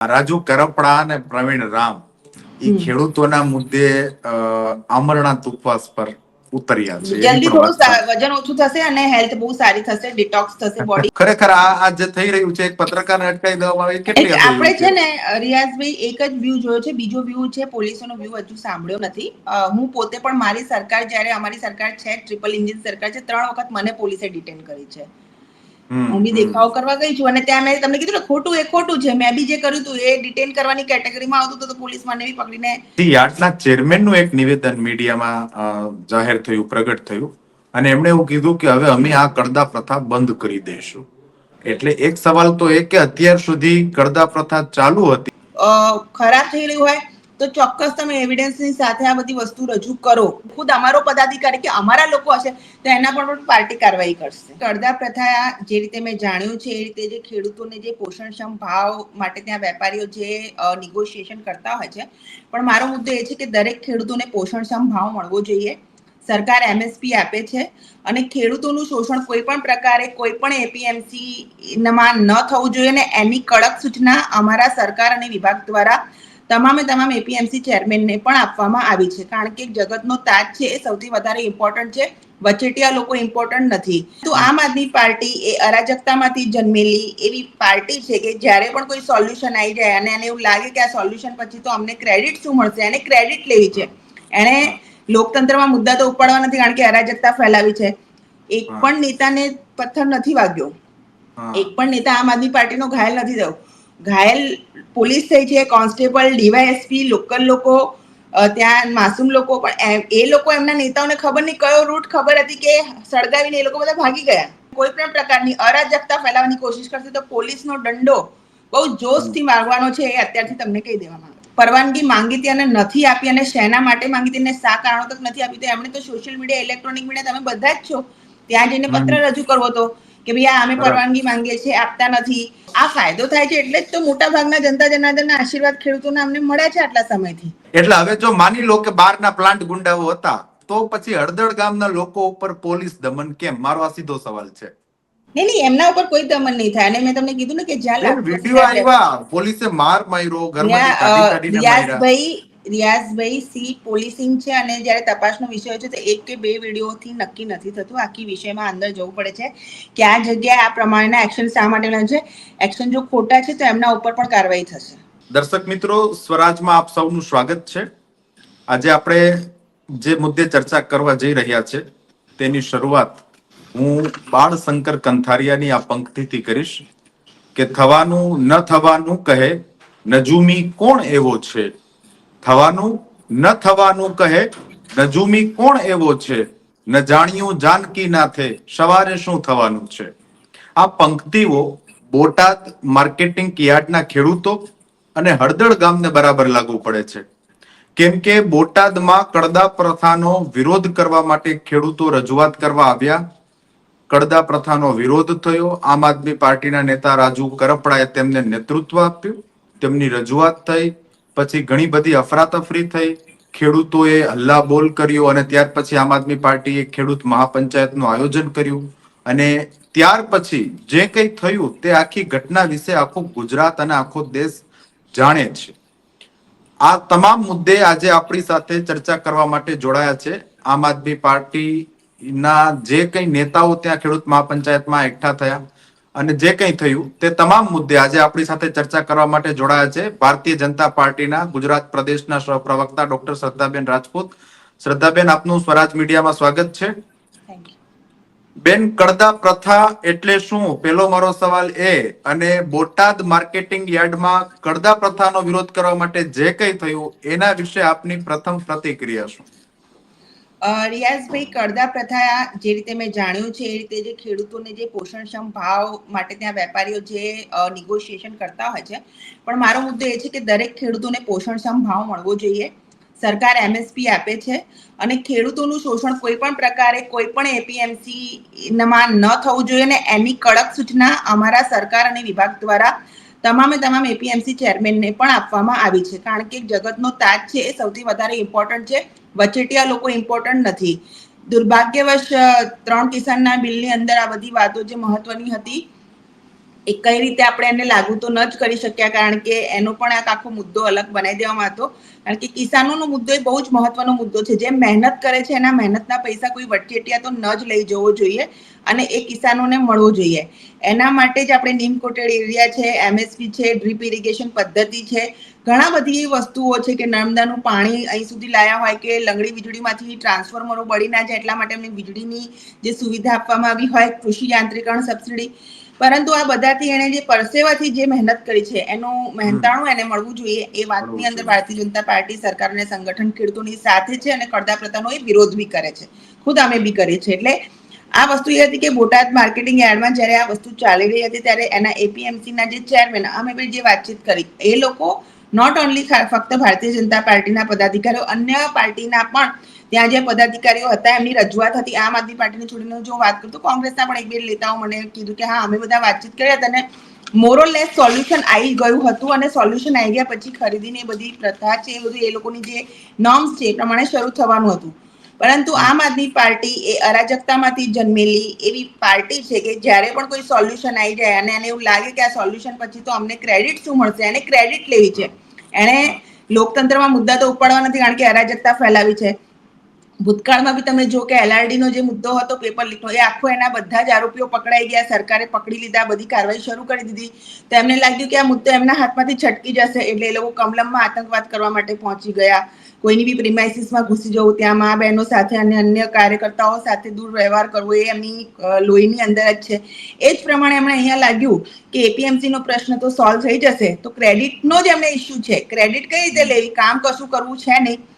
રાજુ કરપડા અને પ્રવીણ રામ એ ખેડૂતોના મુદ્દે અ, આમરણાંત ઉપવાસ પર ઉતર્યા છે. જલ્દી થોડું વજન ઓછું થશે અને હેલ્થ બહુ સારી થશે ડિટોક્સ થશે બોડી ખરેખર આ આ જે થઈ રહ્યું છે એક પત્રકારને અટકાવી દેવામાં આવી કેટલી આપણે છે? ને રિયાઝભાઈ એક જ વ્યૂ જોયો છે બીજો વ્યૂ છે પોલીસોનો વ્યૂ હજુ સાંભળ્યો નથી. હું પોતે પણ મારી સરકાર જ્યારે અમારી સરકાર છે ટ્રિપલ ઇન્જિન સરકાર છે ત્રણ વખત મને પોલીસે ડિટેન કરી છે. હું બી દેખાવ કરવા ગઈ છું અને ત્યાં મેં તમને કીધું ને ખોટું એ ખોટું છે. મેં બી જે કર્યું હતું એ ડિટેન કરવાની કેટેગરીમાં આવતું તો પોલીસ મને બી પકડીને યાર્ડના ચેરમેનનું એક નિવેદન મીડિયામાં જાહેર થયું પ્રગટ થયું. અને એમણે એવું કીધું કે હવે અમે આ કડદા પ્રથા બંધ કરી દઈશું એટલે એક સવાલ તો એ કે અત્યાર સુધી કડદા પ્રથા ચાલુ હતી? ખરાબ થઈ રહ્યું હોય તો ચોક્કસ તમે એવિડન્સની સાથે આ બધી વસ્તુ રજૂ કરો. ખુદ અમારો પદાધિકારી કે અમારા લોકો હશે, તો એના પર પણ પાર્ટી કાર્યવાહી કરશે. કરદા પ્રથા જે રીતે મેં જાણ્યું છે, એ રીતે જે ખેડૂતોને જે પોષણક્ષમ ભાવ માટે ત્યાં વેપારીઓ જે નિગોશિએશન કરતા હોય છે, પણ મારો મુદ્દો એ છે કે દરેક ખેડૂતોને પોષણક્ષમ ભાવ મળવો જોઈએ. સરકાર એમએસપી આપે છે અને ખેડૂતોનું શોષણ કોઈ પણ પ્રકારે, કોઈ પણ એપીએમસી ન થવું જોઈએ અને એની કડક સૂચના અમારા સરકાર અને વિભાગ દ્વારા તમામે તમામ એપીએમસી ચેરમેનને પણ આપવામાં આવી છે. કારણ કે જગતનો તાજ છે એ સૌથી વધારે ઇમ્પોર્ટન્ટ છે. વચેટિયા લોકો ઇમ્પોર્ટન્ટ નથી. તો આમ આદમી પાર્ટી એ અરાજકતામાંથી જન્મેલી એવી પાર્ટી છે કે જ્યારે પણ કોઈ સોલ્યુશન આવી જાય અને એને એવું લાગે કે આ સોલ્યુશન પછી તો અમને ક્રેડિટ શું મળશે? એને ક્રેડિટ લેવી છે. એણે લોકતંત્રમાં મુદ્દા તો ઉપાડવા નથી કારણ કે અરાજકતા ફેલાવી છે. એક પણ નેતાને પથ્થર નથી વાગ્યો. એક પણ નેતા આમ આદમી પાર્ટીનો ઘાયલ નથી થયો. ઘાયલ પોલીસ થઈ છે કોન્સ્ટેબલ ડીવાયએસપી લોકલ લોકો ત્યાં માસૂમ લોકો પણ એ લોકો એમના નેતાઓને ખબર નહીં કયો રૂટ ખબર હતી કે સળગાવીને એ લોકો બધા ભાગી ગયા? કોઈ પણ પ્રકારની અરાજકતા ફેલાવવાની કોશિશ કરશે તો પોલીસનો દંડો બહુ જોશથી મારવાનો છે એ અત્યારથી તમને કહી દેવામાં પરવાનગી માંગી હતી અને નથી આપી અને શેના માટે માંગી હતી અને શા કારણો તક નથી આપી તો એમણે તો સોશિયલ મીડિયા ઇલેક્ટ્રોનિક મીડિયા તમે બધા જ છો. ત્યાં જઈને પત્ર રજૂ કરવો હતો કે ભાઈ આ અમે પરવાનગી માંગીએ છીએ આપતા નથી. આ ફાયદો થાય છે એટલે જ તો મોટા ભાગના જનતા જનાર્દનના આશીર્વાદ ખેડૂતોને અમને મળ્યા છે આટલા સમયથી. એટલે હવે જો માની લો કે બહારના પ્લાન્ટ ગુંડાઓ હતા તો પછી હળદળ ગામના લોકો ઉપર પોલીસ દમન કેમ? મારો આ સીધો સવાલ છે. નહીં નહીં એમના ઉપર કોઈ દમન નહીં થાય. અને મેં તમને કીધું ને કે જ્યાં વીડિયો આવ્યા. પોલીસે માર માર્યો ઘરમાંથી કાઢી કાઢીને માર્યા. રિયાઝભાઈ સી પોલીસિંગ છે અને જ્યારે તપાસનો વિષય છે, તો એક કે બે વિડીયોથી નક્કી નથી થતું. આખી વિષયમાં અંદર જવું પડે છે કે આ જગ્યાએ આ પ્રમાણેના એક્શન શા માટેના છે. એક્શન જો ખોટા છે, તો એમના ઉપર પણ કાર્યવાહી થશે. દર્શક મિત્રો, સ્વરાજમાં આપ સૌનું સ્વાગત છે. આજે આપણે જે મુદ્દે ચર્ચા કરવા જઈ રહ્યા છે, તેની શરૂઆત હું બાળ શંકર કંથારિયાની આ પંક્તિથી કરીશ કે, થવાનું ન થવાનું કહે, નજુમી કોણ એવો છે? થવાનું, ન થવાનું કહે નજુમી કોણ એવો છે, ન જાણ્યું જાનકી નાથે સવારે શું થવાનું છે? આ પંક્તિઓ બોટાદ માર્કેટિંગ યાર્ડના ખેડૂતો અને હળદળ ગામને બરાબર લાગુ પડે છે. કેમ કે બોટાદમાં કડદા પ્રથાનો વિરોધ કરવા માટે ખેડૂતો રજૂઆત કરવા આવ્યા. કડદા પ્રથાનો વિરોધ થયો. આમ આદમી પાર્ટીના નેતા રાજુ કરપડાએ તેમને નેતૃત્વ આપ્યું. તેમની રજૂઆત થઈ. પછી ઘણી બધી અફરાતફરી થઈ. ખેડૂતોએ હલ્લા બોલ કર્યો અને ત્યાર પછી આમ આદમી પાર્ટીએ ખેડૂત મહાપંચાયતનું આયોજન કર્યું. અને ત્યાર પછી જે કંઈ થયું તે આખી ઘટના વિશે આખું ગુજરાત અને આખો દેશ જાણે છે. આ તમામ મુદ્દે આજે આપણી સાથે ચર્ચા કરવા માટે જોડાયા છે. આમ આદમી પાર્ટીના જે કંઈ નેતાઓ ત્યાં ખેડૂત મહાપંચાયતમાં એકઠા થયા. અને જે કંઈ થયું તે તમામ મુદ્દે આજે આપણી સાથે ચર્ચા કરવા માટે જોડાયા છે ભારતીય જનતા પાર્ટીના ગુજરાત પ્રદેશના સહપ્રવક્તા ડોક્ટર શ્રદ્ધાબેન રાજપૂત. શ્રદ્ધાબેન આપનું સ્વરાજ મીડિયામાં સ્વાગત છે. બેન કડદા પ્રથા એટલે શું? પેલો મારો સવાલ એ. અને બોટાદ માર્કેટિંગ યાર્ડમાં કડદા પ્રથાનો વિરોધ કરવા માટે જે કંઈ થયું એના વિશે આપની પ્રથમ પ્રતિક્રિયા શું? રિયાઝભાઈ કરદા પ્રથા જે રીતે મેં જાણ્યું છે, એ રીતે જે ખેડૂતોને જે પોષણક્ષમ ભાવ માટે ત્યાં વેપારીઓ જે નિગોશિએશન કરતા હોય છે. પણ મારો મુદ્દો એ છે કે દરેક ખેડૂતોને પોષણક્ષમ ભાવ મળવો જોઈએ. સરકાર એમએસપી આપે છે અને ખેડૂતોનું શોષણ કોઈ પણ પ્રકારે, કોઈ પણ એપીએમસી ન થવું જોઈએ અને એની કડક સૂચના અમારા સરકાર અને વિભાગ દ્વારા તમામે તમામ એપીએમસી ચેરમેનને પણ આપવામાં આવી છે. કારણ કે જગતનો તાજ છે એ સૌથી વધારે ઇમ્પોર્ટન્ટ છે. વચેટિયા લોકો ઇમ્પોર્ટન્ટ નથી. દુર્ભાગ્યવશ ત્રણ કિસાનના બિલની અંદર આ બધી વાતો જે મહત્વની હતી, એ કઈ રીતે આપણે એને લાગુ તો ન જ કરી શક્યા, કારણ કે એનો પણ એક આખો મુદ્દો અલગ બનાવી દેવામાં હતો. કારણ કે કિસાનોનો મુદ્દો એ બહુ જ મહત્વનો મુદ્દો છે. જે મહેનત કરે છે એના મહેનતના પૈસા કોઈ વચેટિયા તો ન જ લઈ જવો જોઈએ અને એ કિસાનોને મળવો જોઈએ. એના માટે જ આપણે નીમ કોટેડ એરિયા છે, એમએસપી છે, ડ્રીપ ઇરિગેશન પદ્ધતિ છે. ઘણા બધી એવી વસ્તુઓ છે કે નર્મદાનું પાણી અહીં સુધી લાયા હોય કે લંગડી વીજળીમાંથી ટ્રાન્સફોર્મરો બળી ના જાય એટલા માટે એમને વીજળીની જે સુવિધા આપવામાં આવી હોય, કૃષિ યાંત્રિકરણ સબસિડી. પરંતુ આ બધાથી એને જે પરસેવાથી જે મહેનત કરી છે એનું મહેનતાણું એને મળવું જોઈએ એ વાતની અંદર ભારતીય જનતા પાર્ટી સરકાર અને સંગઠન ખેડૂતોની સાથે છે અને કરદા પ્રથાનો એ વિરોધ બી કરે છે. ખુદ અમે બી કરીએ છીએ. એટલે આ વસ્તુ એ હતી કે બોટાદ માર્કેટિંગ યાર્ડમાં જ્યારે આ વસ્તુ ચાલી રહી હતી ત્યારે એના એપીએમસી ના જે ચેરમેન અમે બી જે વાતચીત કરી એ લોકો નોટ ઓનલી ફક્ત ભારતીય જનતા પાર્ટીના પદાધિકારીઓ અન્ય પાર્ટીના પણ ત્યાં જે પદાધિકારીઓ હતા, એમની રજૂઆત હતી આમ આદમી પાર્ટીને છોડીને જો વાત કરું તો કોંગ્રેસના પણ એક બે નેતાઓ મને કીધું કે હા, અમે બધા વાતચીત કરી હતા અને મોરોલેસ સોલ્યુશન આવી ગયું હતું અને સોલ્યુશન આવી ગયા પછી ખરીદીને બધી પ્રથા છે, એ બધું એ લોકોની જે નોર્મ્સ છે એ પ્રમાણે શરૂ થવાનું હતું. પરંતુ આમ આદમી પાર્ટી એ અરાજકતામાંથી જન્મેલી એવી પાર્ટી છે કે જ્યારે પણ કોઈ સોલ્યુશન આવી જાય અને એને એવું લાગે કે આ સોલ્યુશન પછી તો અમને ક્રેડિટ શું મળશે? એને ક્રેડિટ લેવી છે. એણે લોકતંત્રમાં મુદ્દા તો ઉપાડવા નથી કારણ કે અરાજકતા ફેલાવી છે. ભૂતકાળમાં બી તમે જો કે એલઆરડી નો જે મુદ્દો હતો પેપર લીકનો એ આખો એના બધા જ આરોપીઓ પકડાઈ ગયા, સરકારે પકડી લીધા, બધી કાર્યવાહી શરૂ કરી દીધી. તો એમને લાગ્યું કે આ મુદ્દો એમના હાથમાંથી છટકી જશે, એટલે એ લોકો કમલમમાં આતંકવાદ કરવા માટે પહોંચી ગયા. કોઈની બી પ્રિમાઇસીસમાં ઘૂસી જવું, ત્યાં મા બહેનો સાથે અને અન્ય કાર્યકર્તાઓ સાથે દૂર વ્યવહાર કરવો, એ એમની લોહીની અંદર જ છે. એ જ પ્રમાણે એમણે અહીંયા લાગ્યું કે એપીએમસી નો પ્રશ્ન તો સોલ્વ થઈ જશે. તો ક્રેડિટનો જ એમને ઇસ્યુ છે. ક્રેડિટ કઈ રીતે લેવી? કામ કશું કરવું છે નહીં.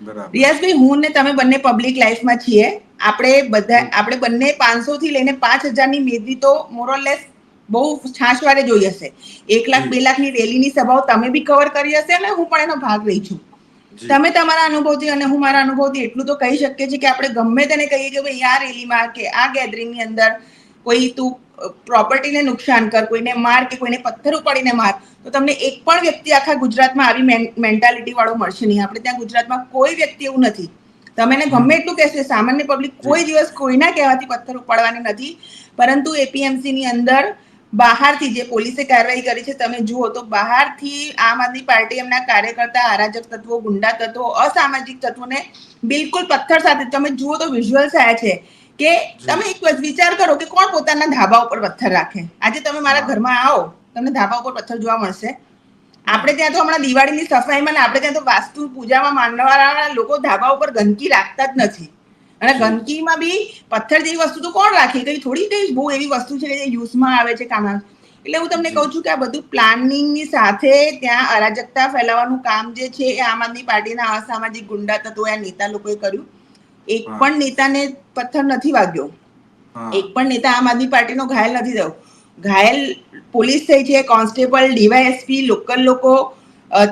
રિયાઝભાઈ હું ને તમે બંને પબ્લિક લાઈફમાં છીએ. આપણે બધા આપણે બંને પાંચસો થી લઈને પાંચ હજારની મેદની તો મોરલેસ બહુ છાશવારે જોઈ હશે. એક લાખ બે લાખની રેલીની સભાઓ તમે બી કવર કરી હશે અને હું પણ એનો ભાગ રહી છું. તમે તમારા અનુભવથી અને હું મારા અનુભવથી એટલું તો કહી શકીએ છીએ કે આપણે ગમે તેને કહીએ કે ભાઈ આ રેલીમાં કે આ ગેધરિંગની અંદર કોઈ તું પ્રોપર્ટીને નુકસાન કર કોઈને માર કે કોઈને પથ્થર ઉપાડીને માર તો તમને એક પણ વ્યક્તિ આખા ગુજરાતમાં આવી મેન્ટાલિટી વાળો મળશે નહીં. આપણે ત્યાં ગુજરાતમાં કોઈ વ્યક્તિ એવું નથી. તમે એને ગમે એટલું કહેશે સામાન્ય પબ્લિક કોઈ દિવસ કોઈના કહેવાથી પથ્થર ઉપાડવાની નથી. પરંતુ એપીએમસીની અંદર બહારથી જે પોલીસે કાર્યવાહી કરી છે તમે જુઓ તો બહારથી આમ આદમી પાર્ટી એમના કાર્યકર્તા અરાજક તત્વો ગુંડા તત્વો અસામાજિક તત્વોને બિલકુલ પથ્થર સાથે તમે જુઓ તો વિઝ્યુઅલ્સ આયા છે. કે તમે એક વિચાર કરો કે કોણ પોતાના ધાબા ઉપર પથ્થર રાખે? આજે તમે મારા ઘરમાં આવો તમને ધાબા ઉપર પથ્થર જોવા મળશે. આપણે ત્યાં તો હમણાં દિવાળીની સફાઈમાં ને આપણે ત્યાં તો વાસ્તુ પૂજામાં માનવાવાળા લોકો ધાબા ઉપર ગંદકી રાખતા જ નથી. અને ગંદકીમાં બી પથ્થર જેવી વસ્તુ તો કોણ રાખે? કઈ થોડી કઈ બહુ એવી વસ્તુ છે જે યુઝમાં આવે છે કામ એટલે હું તમને કહું છું કે આ બધું પ્લાનિંગની સાથે ત્યાં અરાજકતા ફેલાવવાનું કામ જે છે એ આમ આદમી પાર્ટીના અસામાજિક ગુંડા તત્વો આ નેતા લોકોએ કર્યું. એક પણ નેતાને પથ્થર નથી વાગ્યો. એક પણ નેતા આમ આદમી પાર્ટીનો ઘાયલ નથી થયો. ઘાયલ પોલીસ થઈ છે કોન્સ્ટેબલ ડીવાયએસપી લોકલ લોકો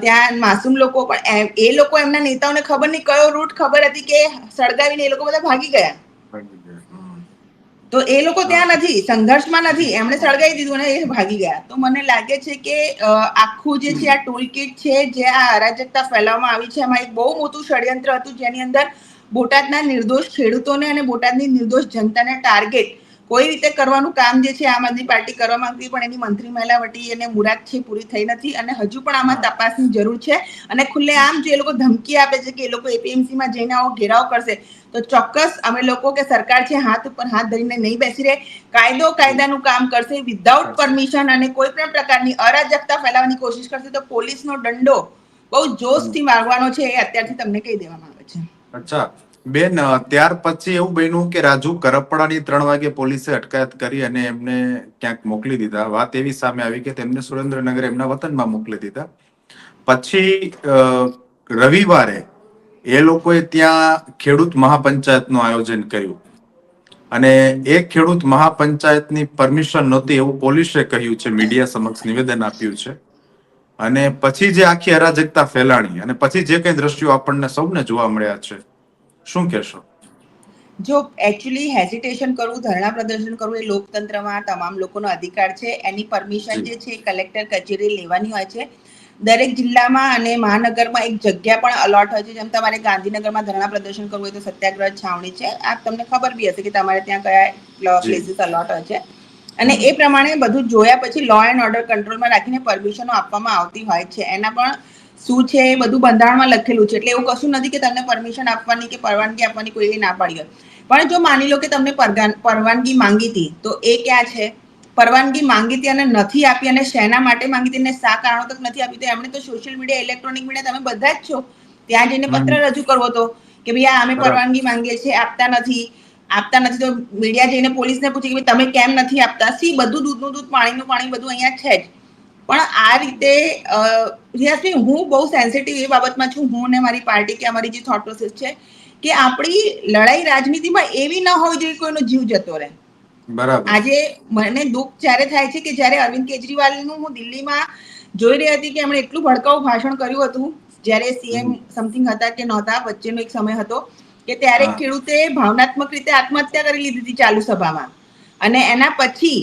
ત્યાં માસૂમ લોકો પણ એ લોકો એમના નેતાઓને ખબર નહીં કયો રૂટ ખબર હતી કે સળગાવીને એ લોકો બધા ભાગી ગયા. તો એ લોકો ત્યાં નથી સંઘર્ષમાં નથી એમણે સળગાવી દીધું અને એ ભાગી ગયા. તો મને લાગે છે કે આખું જે છે આ ટૂલ કિટ છે જે આ અરાજકતા ફેલાવવામાં આવી છે એમાં એક બહુ મોટું ષડયંત્ર હતું જેની અંદર બોટાદના નિર્દોષ ખેડૂતોને અને બોટાદની નિર્દોષ જનતાને ટાર્ગેટ કોઈ રીતે કરવાનું કામ જે છે આમ આદમી પાર્ટી કરવા માંગતી પણ એની મંત્રી મહિલા વટી એને મુરાદ છે પૂરી થઈ નથી અને હજુ પણ આમાં તપાસની જરૂર છે અને ખુલ્લે આમ જે એ લોકો ધમકી આપે છે કે એ લોકો એપીએમસી માં જઈને આવો ઘેરાવ કરશે તો ચોક્કસ અમે લોકો કે સરકાર છે હાથ ઉપર હાથ ધરીને નહીં બેસી રહે કાયદો કાયદાનું કામ કરશે વિધાઉટ પરમિશન અને કોઈ પણ પ્રકારની અરાજકતા ફેલાવવાની કોશિશ કરશે તો પોલીસનો દંડો બહુ જોશથી મારવાનો છે એ અત્યારથી તમને કહી દેવામાં આવે છે. અચ્છા. બેન ત્યાર પછી એવું બન્યું કે રાજુ કરપડાની ત્રણ વાગે પોલીસે અટકાયત કરી અને એમને ક્યાંક મોકલી દીધા. વાત એવી સામે આવી કે તેમને સુરેન્દ્રનગર એમના વતનમાં મોકલી દીધા. પછી રવિવારે એ લોકોએ ત્યાં ખેડૂત મહાપંચાયતનું આયોજન કર્યું. અને એ ખેડૂત મહાપંચાયતની પરમિશન નહોતી એવું પોલીસે કહ્યું છે, મીડિયા સમક્ષ નિવેદન આપ્યું છે. અને પછી જે આખી અરાજકતા ફેલાણી અને પછી જે કઈ દ્રશ્યો આપણને સૌને જોવા મળ્યા છે શું કહેશો? જો એકચ્યુઅલી હેસિટેશન કરવું ધરણા પ્રદર્શન કરવું એ લોકતંત્રમાં તમામ લોકોનો અધિકાર છે. એની પરમિશન જે. છે કલેક્ટર કચેરી લેવાની હોય છે. દરેક જિલ્લામાં અને મહાનગરમાં એક જગ્યા પણ અલોટ હોય છે. જેમ તમારે ગાંધીનગરમાં ધરણા પ્રદર્શન કરવું હોય તો સત્યાગ્રહ છાવણી છે. આ તમને ખબર બી હશે કે તમારે ત્યાં કયા. પ્લેસીસ અલોટ હોય છે. અને એ પ્રમાણે બધું જોયા પછી લો એન્ડ ઓર્ડર કંટ્રોલમાં રાખીને પરમિશનો આપવામાં આવતી હોય છે. એના પણ શું છે એ બધું બંધારણમાં લખેલું છે. એટલે એવું કશું નથી કે તમને પરમિશન આપવાની કે પરવાનગી આપવાની કોઈ ના પાડી હોય. પણ જો માની લો કે તમને પરવાનગી માંગી હતી તો એ ક્યાં છે? પરવાનગી માંગી હતી અને નથી આપી અને શેના માટે માંગી હતી? અને શા કારણો તક નથી આપી? તો એમણે તો સોશિયલ મીડિયા ઇલેક્ટ્રોનિક મીડિયા તમે બધા જ છો. ત્યાં જઈને પત્ર રજૂ કરવો તો કે ભાઈ આ અમે પરવાનગી માંગીએ છીએ આપતા નથી. આપતા નથી તો મીડિયા જઈને પોલીસને પૂછે કે તમે કેમ નથી આપતા? સી બધું દૂધનું દૂધ પાણીનું પાણી બધું અહીંયા છે જ. પણ આ રીતે રિયાસભાઈ હું બહુ સેન્સિટિવ એ બાબતમાં છું. હું ને મારી પાર્ટી કે અમારી જે થોટ પ્રોસેસ છે કે આપણી લડાઈ રાજનીતિમાં એવી ન હોવી જોઈએ કોઈનો જીવ જતો રહે. બરાબર. આજે મને દુઃખ જ્યારે થાય છે કે જ્યારે અરવિંદ કેજરીવાલનું હું દિલ્હીમાં જોઈ રહી હતી કે એમણે એટલું ભડકાઉ ભાષણ કર્યું હતું જ્યારે સીએમ સમથિંગ હતા કે નહોતા વચ્ચેનો એક સમય હતો કે ત્યારે ખેડૂતે ભાવનાત્મક રીતે આત્મહત્યા કરી લીધી હતી ચાલુ સભામાં. અને એના પછી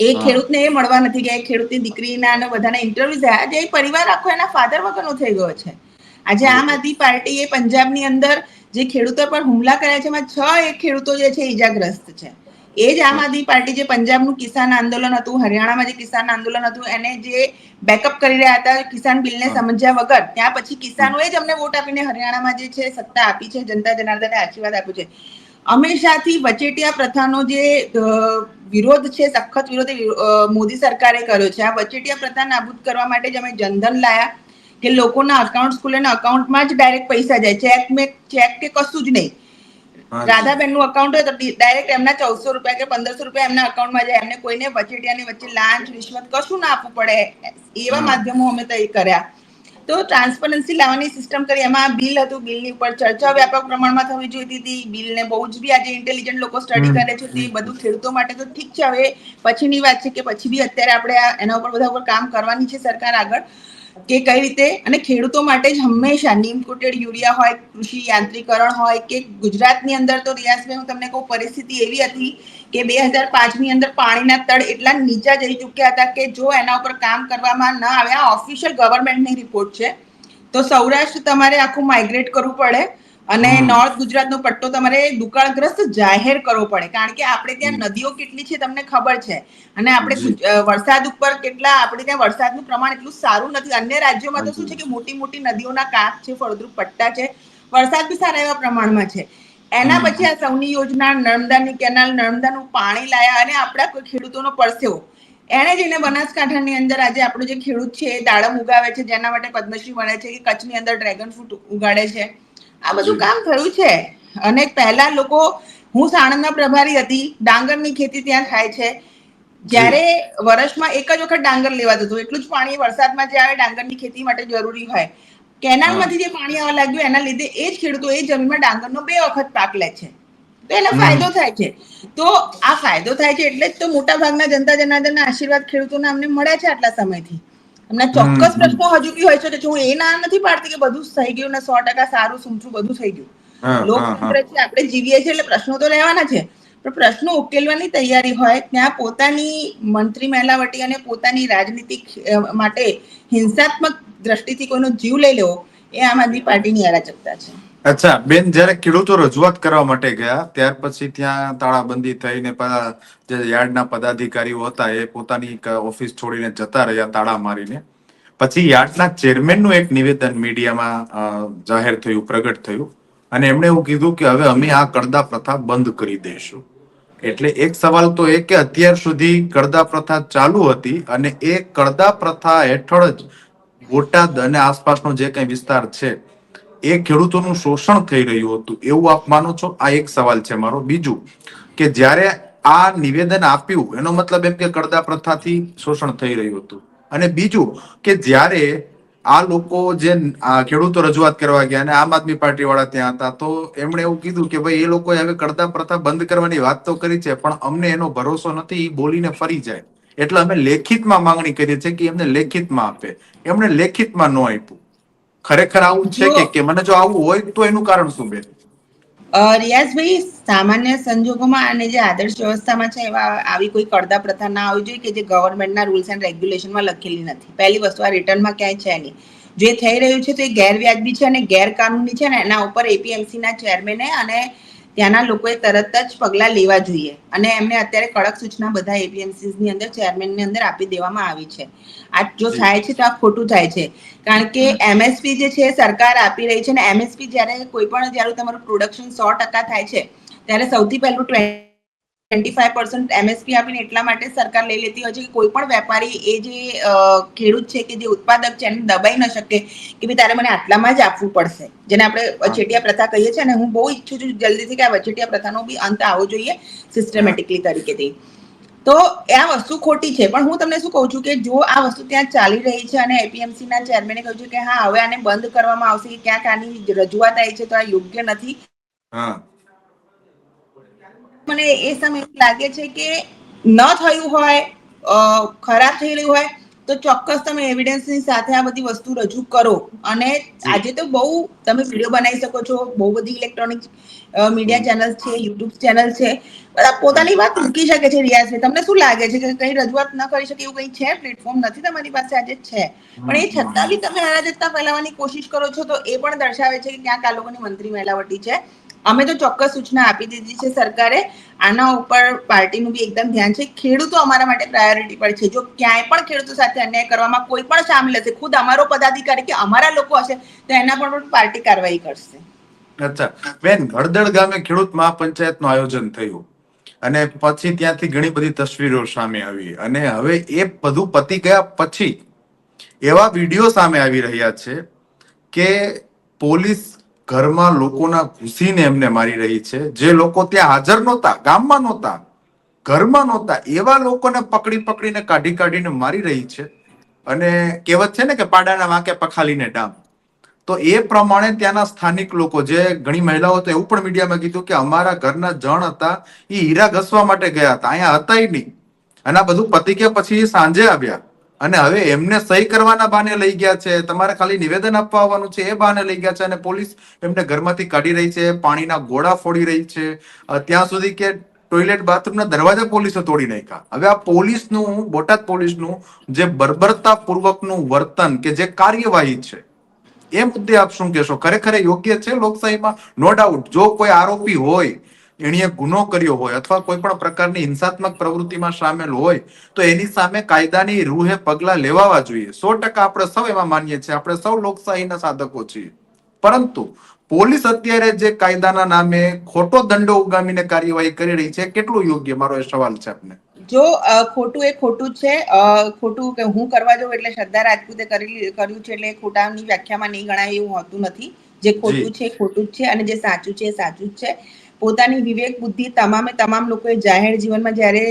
એ ખેડૂતને એ મળવા નથી ગયા. ખેડૂતની દીકરીના અને બધાના ઇન્ટરવ્યુ થયા. જે પરિવાર આખો એના ફાધર વગરનો થઈ ગયો છે. આજે આમ આદમી પાર્ટીએ પંજાબની અંદર જે ખેડૂતો પર હુમલા કર્યા છે એમાં છ એક ખેડૂતો જે છે ઈજાગ્રસ્ત છે. એ જ આમ આદમી પાર્ટી જે પંજાબનું કિસાન આંદોલન હતું હરિયાણામાં જે કિસાન આંદોલન હતું એને જે બેકઅપ કરી રહ્યા હતા કિસાન બિલને સમજ્યા વગર ત્યાં પછી કિસાનોએ જ અમને વોટ આપીને હરિયાણામાં જે છે સત્તા આપી છે જનતા જનાર્દને આશીર્વાદ આપ્યો છે. હંમેશાથી વચેટિયા પ્રથાનો જે વિરોધ છે સખત વિરોધ મોદી સરકારે કર્યો છે. આ વચેટિયા પ્રથા નાબૂદ કરવા માટે જ અમે જનધન લાયા કે લોકોના અકાઉન્ટ ખુલે અકાઉન્ટમાં જ ડાયરેક્ટ પૈસા જાય. ચેક મેં ચેક કે કશું જ નહીં. હા, રાધાબેનનું અકાઉન્ટ હોય તો ડાયરેક્ટ એમના ચૌદસો રૂપિયા કે પંદરસો રૂપિયા એમના અકાઉન્ટમાં જાય. એમને કોઈને વચેટિયાની વચ્ચે લાંચ રિશ્વત કશું ના આપવું પડે. એવા માધ્યમો અમે તો એ કર્યા. તો ટ્રાન્સપરન્સી લાવવાની સિસ્ટમ કરી. એમાં બિલ હતું બિલની ઉપર ચર્ચા વ્યાપક પ્રમાણમાં થવી જોઈતી હતી. બિલને બહુ જ બી આજે ઇન્ટેલિજન્ટ લોકો સ્ટડી કરે છે. તે બધું ખેડૂતો માટે તો ઠીક છે. હવે પછીની વાત છે કે પછી બી અત્યારે આપણે એના ઉપર બધા ઉપર કામ કરવાની છે સરકાર આગળ. કે કઈ રીતે? અને ખેડૂતો માટે જ હંમેશા નીમ કોટેડ યુરિયા હોય, કૃષિ યાંત્રીકરણ હોય, કે ગુજરાતની અંદર તો રિયાસભાઈ હું તમને કહું, પરિસ્થિતિ એવી હતી કે બે હજાર પાંચની અંદર પાણીના તળ એટલા નીચા જઈ ચૂક્યા હતા કે જો એના ઉપર કામ કરવામાં ન આવે, આ ઓફિશિયલ ગવર્મેન્ટની રિપોર્ટ છે. તો સૌરાષ્ટ્ર તમારે આખું માઇગ્રેટ કરવું પડે. અને નોર્થ ગુજરાતનો પટ્ટો તમારે દુકાળગ્રસ્ત જાહેર કરવો પડે. કારણ કે આપણે ત્યાં નદીઓ કેટલી છે તમને ખબર છે. અને આપણે વરસાદ ઉપર કેટલા આપણે ત્યાં વરસાદનું પ્રમાણ એટલું સારું નથી. અન્ય રાજ્યોમાં તો શું છે કે મોટી મોટી નદીઓના કાંપ છે ફળદ્રુપ પટ્ટા છે. વરસાદ બી સારા એવા પ્રમાણમાં છે. એના પછી આ સૌની યોજના નર્મદાની કેનાલ નર્મદાનું પાણી લાયા અને આપણા કોઈ ખેડૂતોનો પરસેવો એણે જઈને બનાસકાંઠાની અંદર આજે આપણો જે ખેડૂત છે એ દાડમ ઉગાવે છે. જેના માટે પદ્મશ્રી મળે છે કે કચ્છની અંદર ડ્રેગન ફ્રૂટ ઉગાડે છે. આ બધું કામ થયું છે. અને પહેલા લોકો હું સાણંદના પ્રભારી હતી ડાંગરની ખેતી ત્યાં થાય છે. જ્યારે વર્ષમાં એક જ વખત ડાંગર લેવાતું હતું એટલું જ પાણી વરસાદમાં જે આવે ડાંગરની ખેતી માટે જરૂરી હોય. કેનાલમાંથી જે પાણી આવવા લાગ્યું એના લીધે એ જ ખેડૂતો એ જમીનમાં ડાંગરનો બે વખત પાક લે છે. તો એનો ફાયદો થાય છે. તો આ ફાયદો થાય છે એટલે જ તો મોટા ભાગના જનતા જનાર્દનના આશીર્વાદ ખેડૂતોને અમને મળ્યા છે આટલા સમયથી. એમના ચોક્કસ પ્રશ્નો હજુ બી હોય છે કે હું એ ના નથી પાડતી કે બધું થઈ ગયું ને સો ટકા સારું સૂમઠું બધું થઈ ગયું. લોકતંત્ર છે આપણે જીવીએ છીએ એટલે પ્રશ્નો તો લેવાના છે. પણ પ્રશ્નો ઉકેલવાની તૈયારી હોય ત્યાં પોતાની મંત્રી મહેલાવટી અને પોતાની રાજનીતિક માટે હિંસાત્મક દ્રષ્ટિથી કોઈનો જીવ લઈ લેવો એ આમ આદમી પાર્ટીની અરાજકતા છે. અચ્છા, બેન જ્યારે ખેડૂતો રજૂઆત કરવા માટે ગયા, ત્યાર પછી ત્યાં તાળાબંધી થઈને જે યાર્ડના પદાધિકારીઓ હતા, એ પોતાની ઓફિસ છોડીને જતા રહ્યા તાળા મારીને. પછી યાર્ડના ચેરમેનનું એક નિવેદન મીડિયામાં જાહેર થયું, પ્રગટ થયું. અને એમણે એવું કીધું કે હવે અમે આ કડદા પ્રથા બંધ કરી દઈશું એટલે એક સવાલ તો એ કે અત્યાર સુધી કડદા પ્રથા ચાલુ હતી અને એ કડદા પ્રથા હેઠળ જ બોટાદ અને આસપાસનો જે કઈ વિસ્તાર છે એ ખેડૂતોનું શોષણ થઈ રહ્યું હતું. એવું આપ માનો છો? આ એક સવાલ છે મારો. બીજું કે જ્યારે આ નિવેદન આપ્યું, એનો મતલબ એમ કે કડદા પ્રથાથી શોષણ થઈ રહ્યું હતું. અને બીજું કે જ્યારે આ લોકો જે ખેડૂતો રજૂઆત કરવા ગયા અને આમ આદમી પાર્ટી વાળા ત્યાં હતા, તો એમણે એવું કીધું કે ભાઈ એ લોકોએ હવે કડદા પ્રથા બંધ કરવાની વાત તો કરી છે, પણ અમને એનો ભરોસો નથી એ બોલીને ફરી જાય. એટલે અમે લેખિતમાં માંગણી કરીએ છીએ કે એમને લેખિતમાં આપે. એમણે લેખિતમાં ન આપ્યું. ખરેખર આવું છે કે કે મને જો આવું હોય તો એનું કારણ શું બેન રિયાઝભાઈ સામાન્ય સંજોગોમાં અને જે આદર્શ વ્યવસ્થામાં છે એવા આવી કોઈ કડદા પ્રથા ના હોવી જોઈએ કે જે ગવર્મેન્ટના રૂલ્સ એન્ડ રેગ્યુલેશનમાં લખેલી નથી. પહેલી વસ્તુ આ રિટર્નમાં ક્યાંય છે નહીં. જે થઈ રહ્યું છે તો એ ગેરવ્યાજબી છે અને ગેરકાનૂની છે ને એના ઉપર એપીએમસીના ચેરમેને અને ત્યાંના લોકોએ તરત જ પગલાં લેવા જોઈએ. અને એમને અત્યારે કડક સૂચના બધા એપીએમસીની અંદર ચેરમેનની અંદર આપી દેવામાં આવી છે. આ જો થાય છે તો આ ખોટું થાય છે. કારણ કે એમએસપી જે છે સરકાર આપી રહી છે ને એમએસપી જ્યારે કોઈ પણ જ્યારે તમારું પ્રોડક્શન સો ટકા થાય છે ત્યારે સૌથી પહેલું ટ્વેન્ટી ફાઈવ પર્સન્ટ એમએસપી આપીને એટલા માટે સરકાર લઈ લેતી હોય છે કે કોઈ પણ વેપારી એ જે ખેડૂત છે કે જે ઉત્પાદક છે એને દબાઈ ન શકે કે ભાઈ તારે મને આટલામાં જ આપવું પડશે. જેને આપણે વચેટિયા પ્રથા કહીએ છીએ અને હું બહુ ઈચ્છું છું જલ્દીથી કે આ વચેટિયા પ્રથાનો બી અંત આવવો જોઈએ સિસ્ટમેટિકલી તરીકેથી. તો આ વસ્તુ ખોટી છે. પણ હું તમને શું કહું છું કે જો આ વસ્તુ ત્યાં ચાલી રહી છે અને એપીએમસી ના ચેરમેને કહ્યું છે કે હા હવે આને બંધ કરવામાં આવશે કે ક્યાંક આની રજૂઆત આવી છે તો આ યોગ્ય નથી. હા. મને એ સમય એવું લાગે છે કે ન થયું હોય ખરાબ થઈ રહ્યું હોય તો ચોક્કસ તમે એવિડન્સની સાથે આ બધી વસ્તુ રજૂ કરો. અને આજે તો બહુ તમે વીડિયો બનાવી શકો છો બહુ બધી ઇલેક્ટ્રોનિક મીડિયા ચેનલ છે યુટ્યુબ ચેનલ છે. બધા પોતાની વાત મૂકી શકે છે રિયાઝને તમને શું લાગે છે કે કઈ રજૂઆત ન કરી શકે એવું કઈ છે? પ્લેટફોર્મ નથી તમારી પાસે આજે? છે. પણ એ છતાં બી તમે અરાજકતા ફેલાવવાની કોશિશ કરો છો તો એ પણ દર્શાવે છે કે ક્યાંક આ લોકોની મંત્રી મેલાવટી છે. અમે તો ચોક્કસ સૂચના આપી દીધી છે સરકારે. આના ઉપર પાર્ટીનું બી એકદમ ધ્યાન છે. ખેડૂતો અમારા માટે પ્રાયોરિટી પર છે. જો ક્યાંય પણ ખેડૂતો સાથે અન્યાય કરવામાં કોઈ પણ સામેલ હશે, ખુદ અમારો પદાધિકારી કે અમારા લોકો હશે, તો એના પર પણ પાર્ટી કાર્યવાહી કરશે. અચ્છા. બેન હળદળ ગામે ખેડૂત મહાપંચાયતનું આયોજન થયું. અને પછી ત્યાંથી ઘણી બધી તસવીરો સામે આવી. અને હવે એ બધું પતી ગયા પછી એવા વીડિયો સામે આવી રહ્યા છે કે પોલીસ ઘરમાં લોકોના ઘૂસીને એમને મારી રહી છે. જે લોકો ત્યાં હાજર નહોતા, ગામમાં નહોતા, ઘરમાં નહોતા, એવા લોકોને પકડી પકડીને, કાઢી કાઢીને મારી રહી છે. અને કહેવત છે ને કે પાડાના વાંકે પખાલીને ડામ. તો એ પ્રમાણે ત્યાંના સ્થાનિક લોકો, જે ઘણી મહિલાઓ તો એવું પણ મીડિયામાં કીધું કે અમારા ઘરના જણ હતા એ હીરા ઘસવા માટે ગયા હતા. અહીંયા હતા નહીં. અને આ બધું પતી કે પછી સાંજે આવ્યા. અને હવે એમને સહી કરવાના બહાને લઈ ગયા છે. તમારે ખાલી નિવેદન આપવા આવવાનું છે, એ બહાને લઈ ગયા છે અને પોલીસ એમને ઘરમાંથી કાઢી રહી છે, પાણીના ગોળા ફોડી રહી છે. ત્યાં સુધી કે ટોયલેટ, બાથરૂમના દરવાજા પોલીસે તોડી નાખ્યા. હવે આ પોલીસનું, બોટાદ પોલીસનું જે બર્બરતા પૂર્વકનું વર્તન કે જે કાર્યવાહી છે, એ મુદ્દે આપ શું કહેશો? ખરેખર યોગ્ય છે લોકશાહીમાં? નો ડાઉટ જો કોઈ આરોપી હોય એણીએ ગુનો કર્યો હોય અથવા કોઈ પણ પ્રકારની હિંસાત્મક પ્રવૃત્તિમાં સામેલ હોય તો એની સામે કાયદાની રૂહે પગલા લેવાવા જોઈએ. સો ટકા આપણે સૌ એમાં માનીએ છીએ. આપણે સૌ લોકશાહીના સાધકો છીએ. પરંતુ પોલીસ અત્યારે જે કાયદાના નામે ખોટો દંડો ઉગામીને કાર્યવાહી કરી રહી છે કેટલું યોગ્ય? મારો એ સવાલ છે આપને. જો ખોટું એ ખોટું છે. ખોટું કે હું કરવા જાઉં એટલે શ્રદ્ધા રાજપૂતે કર્યું છે એટલે ખોટાની વ્યાખ્યામાં નહીં ગણાય એવું હોતું નથી. જે ખોટું છે ખોટું જ છે અને જે સાચું છે એ સાચું જ છે. પોતાની વિવેક બુદ્ધિ તમામે તમામ લોકોએ જાહેર જીવનમાં જ્યારે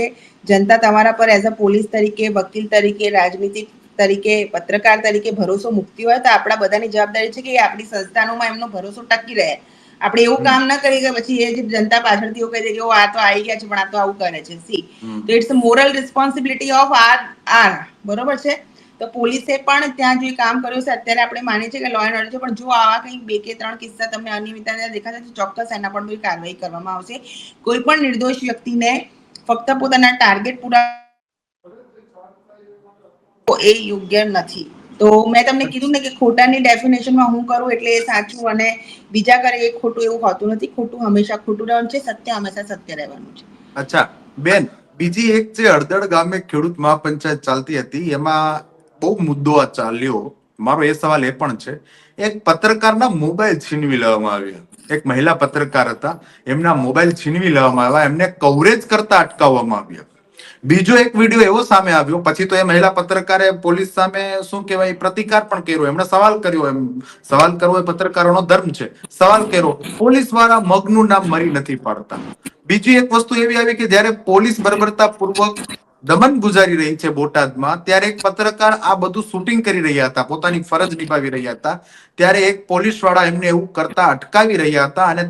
જનતા તમારા પર એઝ અ પોલીસ તરીકે વકીલ તરીકે રાજનીતિક તરીકે પત્રકાર તરીકે ભરોસો મૂકતી હોય તો આપણા બધાની જવાબદારી છે કે આપણી સંસ્થાનોમાં એમનો ભરોસો ટકી રહે. આપણે એવું કામ ના કરીએ કે પછી એ જે જનતા પાછળથી એવું કહી દે કે આ તો આવી ગયા છે પણ આ તો આવું કરે છે. સી તો it's moral responsibility of our our બરોબર છે? તો પોલીસે પણ ત્યાં જે કામ કર્યું છે, અત્યારે આપણે માનીએ છીએ કે લો એન્ડ ઓર્ડર છે, પણ જો આવા કંઈક બે કે ત્રણ કિસ્સા તમને અનિયમિતતા દેખાશે, તો ચોક્કસ એના પર બી કાર્યવાહી કરવામાં આવશે. કોઈ પણ નિર્દોષ વ્યક્તિને ફક્ત પોતાના ટાર્ગેટ પૂરા એ યોગ્ય નથી. તો મેં તમને કીધું ને કે ખોટાની ડેફિનેશનમાં હું કરું એટલે એ સાચું અને બીજા કરે એ ખોટું એવું હોતું નથી. ખોટું હંમેશા ખોટું રહેવાનું છે, સત્ય હંમેશા સત્ય રહેવાનું છે. અચ્છા, બેન, બીજી એક જે હળદળ ગામે ખેડૂત મહાપંચાયત ચાલતી હતી, એમાં બહુ મુદ્દો આ ચાલ્યો. મારો એ સવાલ એ પણ છે. એક પત્રકારના મોબાઈલ છીનવી લેવામાં આવ્યા. એક મહિલા પત્રકાર હતા. એમના મોબાઈલ છીનવી લેવામાં આવ્યા. એમને કવરેજ કરતા અટકાવવામાં આવ્યા. બીજો એક વીડિયો એવો સામે આવ્યો. પછી તો એ મહિલા પત્રકારે પોલીસ સામે શું કહેવાય, પ્રતિકાર પણ કર્યો. એમણે સવાલ કર્યો એમ. સવાલ કરવો એ પત્રકારોનો ધર્મ છે. સવાલ કર્યો. પોલીસવાળા મગનું નામ મરી નથી પાડતા. બીજી એક વસ્તુ એવી આવી કે જ્યારે પોલીસ બર્બરતા પૂર્વક દમન ગુજારી રહી છે બોટાદમાં. ત્યારે એક પત્રકાર આ બધું શૂટિંગ કરી રહ્યા હતા પોતાની ફરજ નિભાવી રહ્યા હતા. ત્યારે એક પોલીસવાળા એમને એવું કરતા અટકાવી રહ્યા હતા અને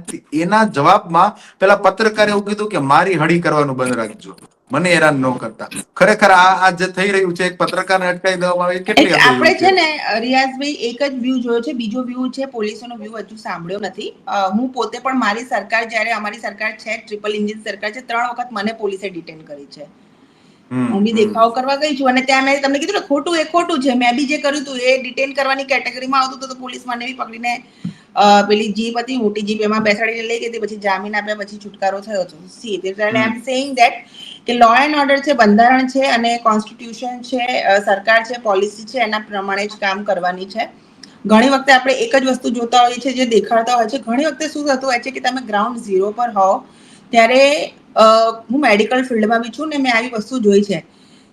એના જવાબમાં પેલા પત્રકારે એવું કીધું કે મારી હળી કરવાનું બંધ રાખજો. મને હેરાન ન કરતા. ખરેખર આ આ જે થઈ રહ્યું છે એક પત્રકારને અટકાવી દેવામાં આવે કેટલી આપણે છે ને રિયાઝભાઈ એક જ વ્યૂ જોયો છે બીજો વ્યૂ છે પોલીસોનો વ્યૂ હજુ સાંભળ્યો નથી. હું પોતે પણ મારી સરકાર જ્યારે અમારી સરકાર છે ટ્રિપલ એન્જિન સરકાર છે ત્રણ વખત મને પોલીસે ડિટેન કરી છે. હું બી દેખાવ કરવા ગઈ છું અને ત્યાં મેં તમને કીધું ને ખોટું એ ખોટું છે. મેં બી જે કર્યું હતું એ ડિટેન કરવાની કેટેગરીમાં આવતું હતું તો પોલીસ મને બી પકડીને પેલી જીપ હતી મોટી જીપ એમાં બેસાડીને લઈ ગઈ પછી જામીન આપ્યા પછી છુટકારો થયો હતો. સી એટલે આઈ એમ સેઇંગ ધેટ કે લો એન્ડ ઓર્ડર છે બંધારણ છે અને કોન્સ્ટિટ્યુશન છે સરકાર છે પોલિસી છે એના પ્રમાણે જ કામ કરવાની છે. ઘણી વખતે આપણે એક જ વસ્તુ જોતા હોઈએ છીએ જે દેખાડતા હોય છે. ઘણી વખતે શું થતું હોય છે કે તમે ગ્રાઉન્ડ ઝીરો પર હોવ ત્યારે હું મેડિકલ ફિલ્ડમાં બી છું ને મેં આવી વસ્તુ જોઈ છે.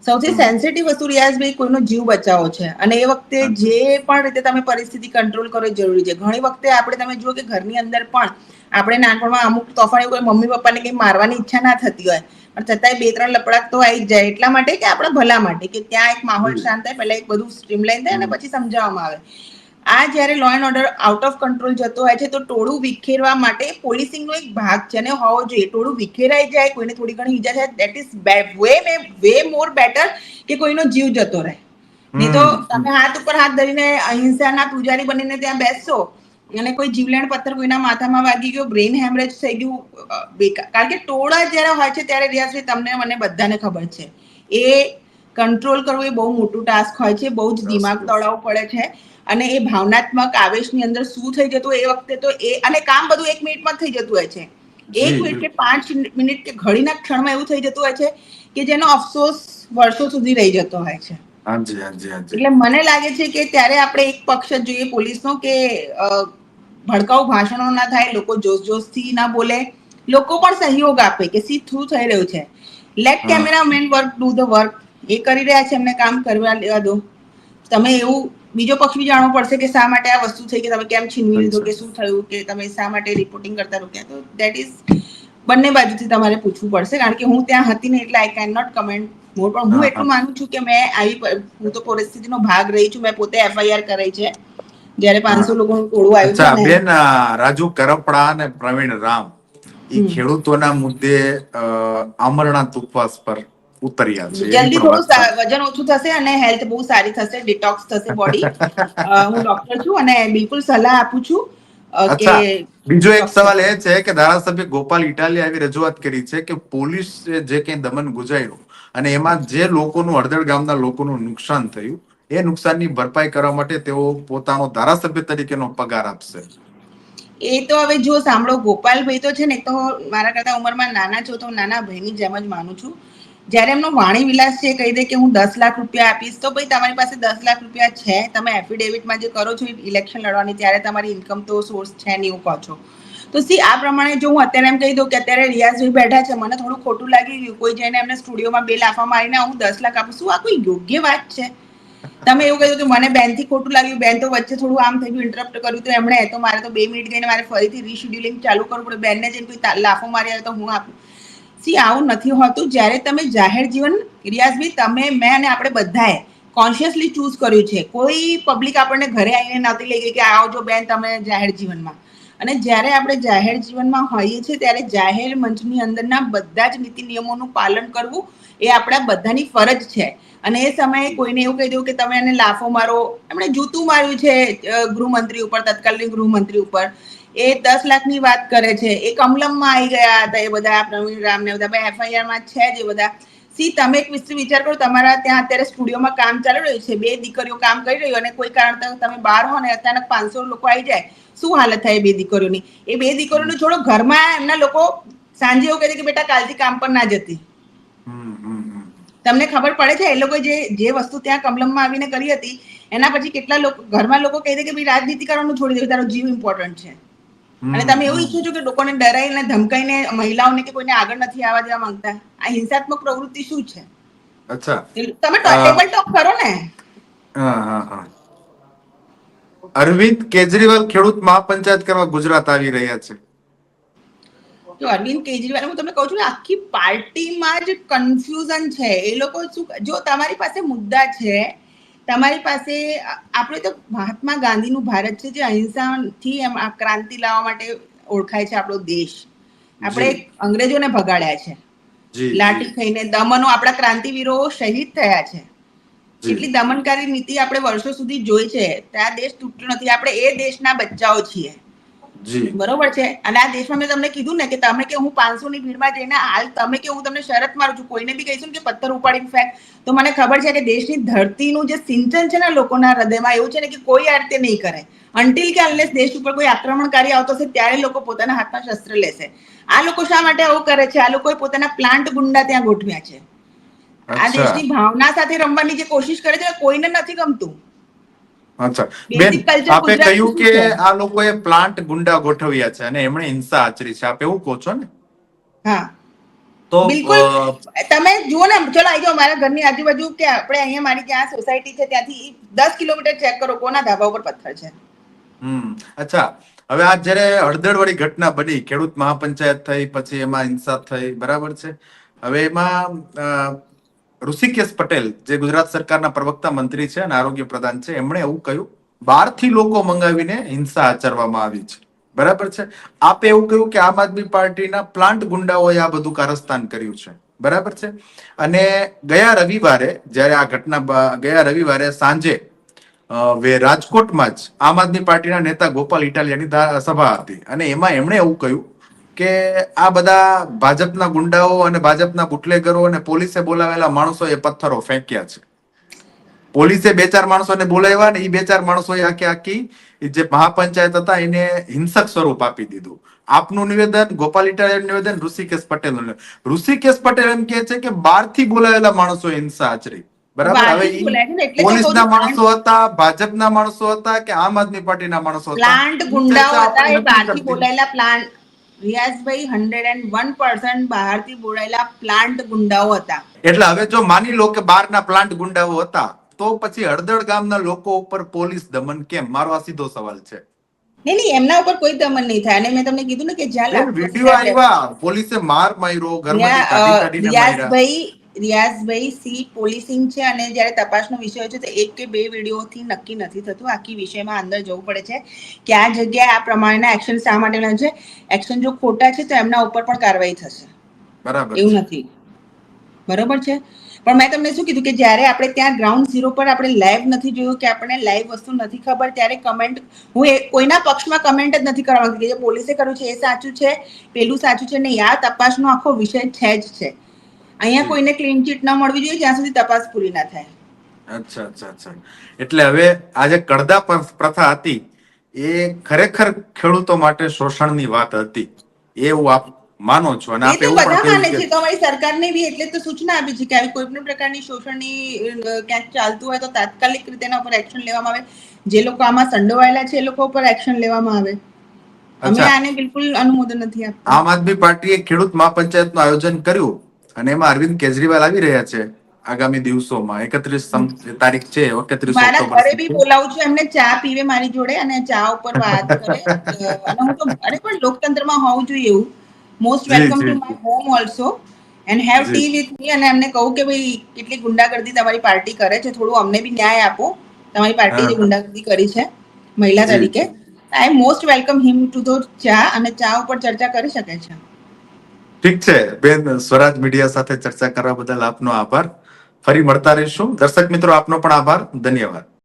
સૌથી સેન્સિટિવ વસ્તુ રિયાઝભાઈ કોઈનો જીવ બચાવો છે. અને એ વખતે જે પણ રીતે તમે પરિસ્થિતિ કંટ્રોલ કરો જરૂરી છે. ઘણી વખતે આપણે તમે જુઓ કે ઘરની અંદર પણ આપણે નાનપણમાં અમુક તોફાન કોઈ મમ્મી પપ્પાને કંઈ મારવાની ઈચ્છા ના થતી હોય. પણ છતાંય બે ત્રણ લપડાક તો આવી જાય. એટલા માટે કે આપણા ભલા માટે કે ત્યાં એક માહોલ શાંત થાય પહેલા એક બધું સ્ટ્રીમલાઈન થાય અને પછી સમજાવવામાં આવે. આ જ્યારે law and order out of control જતો હોય છે તો ટોળું વિખેરવા માટે પોલીસિંગનો એક ભાગ છે ને હોવો જોઈએ. ટોળું વિખેરાઈ જાય કોઈને થોડી ઘણી ઈજા થાય that is way way more better કે કોઈનો જીવ જતો રહે. નહીં તો તમે હાથ ઉપર હાથ ધરીને અહિંસાના પૂજારી બનીને ત્યાં બેસશો અને કોઈ જીવલેણ પથ્થર કોઈના માથામાં વાગી ગયો બ્રેઇન હેમરેજ થઈ ગયું બેકાર. કારણ કે ટોળા જ્યારે હોય છે ત્યારે રિયાઝભાઈ તમને મને બધાને ખબર છે. એ કંટ્રોલ કરવું એ બહુ મોટું ટાસ્ક હોય છે બહુ જ દિમાગ. દોડાવવું પડે છે. અને એ ભાવનાત્મક આવેશની અંદર શું થઈ જતું એ વખતે તો એ અને કામ બધું એક મિનિટમાં થઈ જતું હોય છે. એક મિનિટ કે પાંચ મિનિટ કે ઘડીના ક્ષણમાં એવું થઈ જતું હોય છે કે જેનો અફસોસ વર્ષો સુધી રહી જતો હોય છે. એટલે મને લાગે છે કે ત્યારે આપણે એક પક્ષ જોઈએ પોલીસનો કે ભડકાઉ ભાષણો ના થાય લોકો જોશ જોશથી ના બોલે. લોકો પણ સહયોગ આપે કે સી થ્રુ થઈ રહ્યું છે. Let. Camera man work do the work એ કરી રહ્યા છે એમને કામ કરવા લેવા દો. તમે એવું બીજો પક્ષ બી જાણવો પડશે કે શા માટે આ વસ્તુ થઈ કે તમે કેમ છીનવી લીધો કે શું થયું કે તમે શા માટે રિપોર્ટિંગ કરતા રોક્યા? તો દેટ ઇઝ બંને બાજુથી તમારે પૂછવું પડશે કારણ કે હું ત્યાં હતી ને એટલે I can not comment more પણ હું એટલું માનું છું કે મેં આવી હું તો પરિસ્થિતિનો ભાગ રહી છું મેં પોતે એફઆઈઆર કરાઈ છે. જ્યારે પાંચસો લોકો લોકોનું ટોળું આવ્યું છે બેન રાજુ કરપડા અને પ્રવીણ રામ એ ખેડૂતોના મુદ્દે અ, આમરણાંત ઉપવાસ પર ઉતર્યા આવશે જલ્દી થોડું વજન ઓછું થશે અને હેલ્થ બહુ સારી થશે ડિટોક્સ થશે બોડી હું ડોક્ટર છું અને બિલકુલ સલાહ આપું છું કે બીજો એક સવાલ એ છે કે ધારાસભ્ય ગોપાલ ઇટાલી આવી રજૂઆત કરી છે કે પોલીસ જે કઈ દમન ગુજાર્યું અને એમાં જે લોકોનું હળદર ગામના લોકોનું નુકસાન થયું એ નુકસાનની ભરપાઈ કરવા માટે તેઓ પોતાનો ધારાસભ્ય તરીકેનો પગાર આપશે. એ તો હવે જો સાંભળો ગોપાલભાઈ તો છે ને તો મારા કરતા ઉંમરમાં નાના છો તો નાના ભાઈની જેમ જ માનું છું. જ્યારે એમનો વાણી વિલાસ છે કહી દે કે હું દસ લાખ રૂપિયા આપીશ, તો ભાઈ તમારી પાસે દસ લાખ રૂપિયા છે. તમે એફિડેવિટમાં જે કરો છો ઇલેક્શન લડવાની, ત્યારે તમારી ઇન્કમ તો સોર્સ છે નહીં એવું કહો છો. તો સી આ પ્રમાણે જો હું અત્યારે એમ કહી દઉં કે અત્યારે રિયાઝભાઈ બેઠા છે, મને થોડું ખોટું લાગી ગયું કોઈ જઈને એમને સ્ટુડિયોમાં બે લાફા મારીને હું દસ લાખ આપું શું આ કોઈ યોગ્ય વાત છે? તમે એવું કહ્યું કે મને બેનથી ખોટું લાગ્યું. બેન તો વચ્ચે થોડું આમ થઈ ગયું ઇન્ટરપ્ટ કર્યું તો એમણે. તો મારે તો બે મિનિટ ગઈને મારે ફરીથી રીશેડ્યુલિંગ ચાલુ કરવું પડે. બેનને જઈને કોઈ લાફો મારી આવે તો હું આપું. સી આવું નથી હોતું. જ્યારે તમે જાહેર જીવન રિયાઝભી તમે, મેં અને આપણે બધાએ કોન્શિયસલી ચૂઝ કર્યું છે. કોઈ પબ્લિક આપણને ઘરે આવીને નહોતી લઈ ગઈ કે આવજો બેન તમે જાહેર જીવનમાં. અને જ્યારે આપણે જાહેર જીવનમાં હોઈએ છીએ, ત્યારે જાહેર મંચની અંદરના બધા જ નીતિ નિયમોનું પાલન કરવું એ આપણા બધાની ફરજ છે. અને એ સમયે કોઈને એવું કહી દઉં કે તમે એને લાફો મારો. એમણે જૂતું માર્યું છે ગૃહમંત્રી ઉપર, તત્કાલીન ગૃહમંત્રી ઉપર. એ દસ લાખની વાત કરે છે. એ કમલમમાં આવી ગયા હતા. એ બધા પ્રવીણ રામ ને બધા. એફઆઈઆરમાં છે જ એ બધા. સી તમે એક વિશે વિચાર કરો તમારા ત્યાં અત્યારે સ્ટુડિયોમાં કામ ચાલી રહ્યું છે. બે દીકરીઓ કામ કરી રહ્યું અને કોઈ કારણસર તમે બહાર હો ને અચાનક પાંચસો લોકો આવી જાય. શું હાલત થાય બે દીકરીઓની? એ બે દીકરીઓને છોડો ઘરમાં એમના લોકો સાંજે એવું કહે છે કે બેટા કાલથી કામ પર ના જતી. તમને ખબર પડે છે એ લોકો જે જે વસ્તુ ત્યાં કમલમમાં આવીને કરી હતી એના પછી કેટલા લોકો ઘરમાં લોકો કહી દે કે ભાઈ રાજનીતિ કરવાનું છોડી દે તારો જીવ ઇમ્પોર્ટન્ટ છે. અને તમે એવું ઈચ્છો છો કે લોકોને ડરાઈને ધમકાઈને મહિલાઓને કે કોઈને આગળ નથી આવવા દેવા માંગતા? આ હિંસાત્મક પ્રવૃત્તિ શું છે? અચ્છા. તમે ટેબલ ટોક કરો ને. અરવિંદ કેજરીવાલ ખેડૂત મહાપંચાયત કરવા ગુજરાત આવી રહ્યા છે. જો અરવિંદ કેજરીવાલ હું તમને કહું છું આખી પાર્ટીમાં જ કન્ફ્યુઝન છે. એ લોકો શું જો તમારી પાસે મુદ્દા છે તમારી પાસે આપણે તો મહાત્મા ગાંધીનું ભારત છે જે અહિંસાથી એમ આ ક્રાંતિ લાવવા માટે ઓળખાય છે આપણો દેશ. આપણે. અંગ્રેજોને ભગાડ્યા છે. લાઠી ખાઈને દમનો આપણા ક્રાંતિવીરો શહીદ થયા છે. એટલી દમનકારી નીતિ આપણે વર્ષો સુધી જોઈ છે. ત્યાં દેશ તૂટ્યો નથી. આપણે એ દેશના બચ્ચાઓ છીએ. બરોબર છે? અને આ દેશમાં મેં તમને કીધું ને કે તમે કે હું પાંચસો ની ભીડમાં જઈને હાલ તમે કે હું તમને શરત મારું છું કોઈને બી કહીશું કે પથ્થર ઉપાડી ફેંક. તો મને ખબર છે કે દેશની ધરતીનું જે સિંચન છે ને લોકોના હૃદયમાં એવું છે ને કે કોઈ આ રીતે નહીં કરે. અન્ટિલ કે અનલેસ દેશ ઉપર કોઈ આક્રમણકારી આવતો હશે ત્યારે લોકો પોતાના હાથમાં શસ્ત્ર લેશે. આ લોકો શા માટે આવું કરે છે? આ લોકોએ પોતાના પ્લાન્ટ ગુંડા ત્યાં ગોઠવ્યા છે. આ દેશની ભાવના સાથે રમવાની જે કોશિશ કરે છે કોઈને નથી ગમતું. અચ્છા બેન આપે કહ્યું કે આ લોકોએ પ્લાન્ટ ગુંડા ગોઠવ્યા છે અને એમણે હિંસા આચરી છે. આપ એવું કહો છો ને? હા. તો બિલકુલ. તમે જુઓ ને ચલો આવી જાઓ મારા ઘરની આજુબાજુ કે આપણે અહીંયા મારી ત્યાં સોસાયટી છે ત્યાંથી દસ કિલોમીટર ચેક કરો કોના ધાબા ઉપર પથ્થર છે. હમ. અચ્છા. હવે આ જ્યારે હળદળવાળી ઘટના બની ખેડૂત મહાપંચાયત થઈ પછી એમાં હિંસા થઈ બરાબર છે. હવે એમાં ઋષિકેશ પટેલ, જે ગુજરાત સરકારના પ્રવક્તા મંત્રી છે અને આરોગ્ય પ્રધાન છે, એમણે એવું કહ્યું, બહારથી લોકો મંગાવીને હિંસા આચરવામાં આવી છે. બરાબર છે? આપે એવું કહ્યું કે આમ આદમી પાર્ટીના પ્લાન્ટ ગુંડાઓએ આ બધું કારસ્તાન કર્યું છે. બરાબર છે? અને ગયા રવિવારે, જ્યારે આ ઘટના ગયા રવિવારે સાંજે વે રાજકોટમાં જ આમ આદમી પાર્ટીના નેતા ગોપાલ ઇટાલિયાની સભા હતી. અને એમાં એમણે એવું કહ્યું કે આ બધા ભાજપના ગુંડાઓ અને ભાજપના બુટલેગરો અને પોલીસે બોલાવેલા માણસોએ પથ્થરો ફેંક્યા છે. પોલીસે બે ચાર માણસોને બોલાવ્યા ને એ બે ચાર માણસોએ આખી આખી જે મહાપંચાયત હતા એને હિંસક સ્વરૂપ આપી દીધું. આપનું નિવેદન ગોપાલ ઇટાલિયાનું નિવેદન ઋષિકેશ નિવેદન. ઋષિકેશ પટેલ એમ કહે છે કે બારથી બોલાવેલા માણસો હિંસા આચરી. બરાબર? હવે પોલીસના માણસો હતા ભાજપના માણસો હતા કે આમ આદમી પાર્ટીના માણસો હતા? પ્લાન્ટ ગુંડાઓ હતા એ બોલાયેલા પ્લાન્ટ રિયાઝભાઈ હંડ્રેડ એન્ડ વન પર્સન્ટ બહારથી બોલાયેલા પ્લાન્ટ ગુંડાઓ હતા. એટલે હવે જો માની લો કે બહારના પ્લાન્ટ ગુંડાઓ હતા તો પછી હળદળ ગામના લોકો ઉપર પોલીસ દમન કેમ? મારો આ સીધો સવાલ છે. નહીં નહીં એમના ઉપર કોઈ દમન નહીં થાય. અને મેં તમને કીધું ને કે જ્યાં વીડિયો આવ્યા. પોલીસે માર માર્યો માર્યા. રિયાઝભાઈ રિયાઝભાઈ સી પોલીસિંગ છે અને જ્યારે તપાસનો વિષય હોય છે તો એક કે બે વિડીયોથી નક્કી નથી થતું. આખી વિષયમાં અંદર જવું પડે છે કે આ જગ્યાએ આ પ્રમાણેના એક્શન શા માટેના છે. એક્શન જો ખોટા છે તો એમના ઉપર પણ કાર્યવાહી થશે. બરાબર એવું નથી. બરોબર છે? પણ મેં તમને શું કીધું કે જ્યારે આપણે ત્યાં ગ્રાઉન્ડ ઝીરો પર આપણે લાઈવ નથી જોયું કે આપણને લાઈવ વસ્તુ નથી ખબર ત્યારે કમેન્ટ હું એ કોઈના પક્ષમાં કમેન્ટ જ નથી કરવા માંગતી કે જે પોલીસે કર્યું છે એ સાચું છે પેલું સાચું છે ને આ તપાસનો આખો વિષય છે જ છે. અહીંયા કોઈને ક્લીન ચીટ ના મળવી જોઈએ જ્યાં સુધી તપાસ પૂરી ના થાય. અચ્છા અચ્છા અચ્છા. એટલે હવે આ જે કડદા પ્રથા હતી એ ખરેખર ખેડૂતો માટે શોષણની વાત હતી. એવું આપ માનો છો અને આપ એવું પણ માને છે તો અમારી સરકારને બી એટલે તો સૂચના આપી છે કે આવી કોઈ પણ પ્રકારની શોષણની ક્યાંક ચાલતું હોય તો તાત્કાલિક રીતે એના ઉપર એક્શન લેવામાં આવે. જે લોકો આમાં સંડોવાયેલા છે એ લોકો ઉપર એક્શન લેવામાં આવે. અમે આને બિલકુલ અનુમોદન નથી આપતા. આમ આદમી પાર્ટીએ ખેડૂત મહાપંચાયતનું આયોજન કર્યું. અને એમાં અરવિંદ કેજરીવાલ આવી રહ્યા છે આગામી દિવસોમાં. એકત્રીસ તારીખ છે એકત્રીસ મારા ઘરે બી બોલાવું છું એમને ચા પીવે મારી જોડે અને ચા ઉપર વાત કરે. અને હું તો અરે પણ લોકતંત્રમાં હોવું જોઈએ એવું. Most welcome to my home also and have. Tea with me અને એમને કહું કે ભાઈ કેટલી ગુંડાગર્દી તમારી પાર્ટી કરે છે થોડું અમને બી ન્યાય આપો. તમારી પાર્ટી જે ગુંડાગર્દી કરી છે મહિલા તરીકે. I most welcome him to the chai અને ચા ઉપર ચર્ચા કરી શકે છે. ઠીક છે. બેન, સ્વરાજ મીડિયા સાથે ચર્ચા કરવા બદલ આપનો આભાર. ફરી મળતા રહીશું. દર્શક મિત્રો, આપનો પણ આભાર. ધન્યવાદ.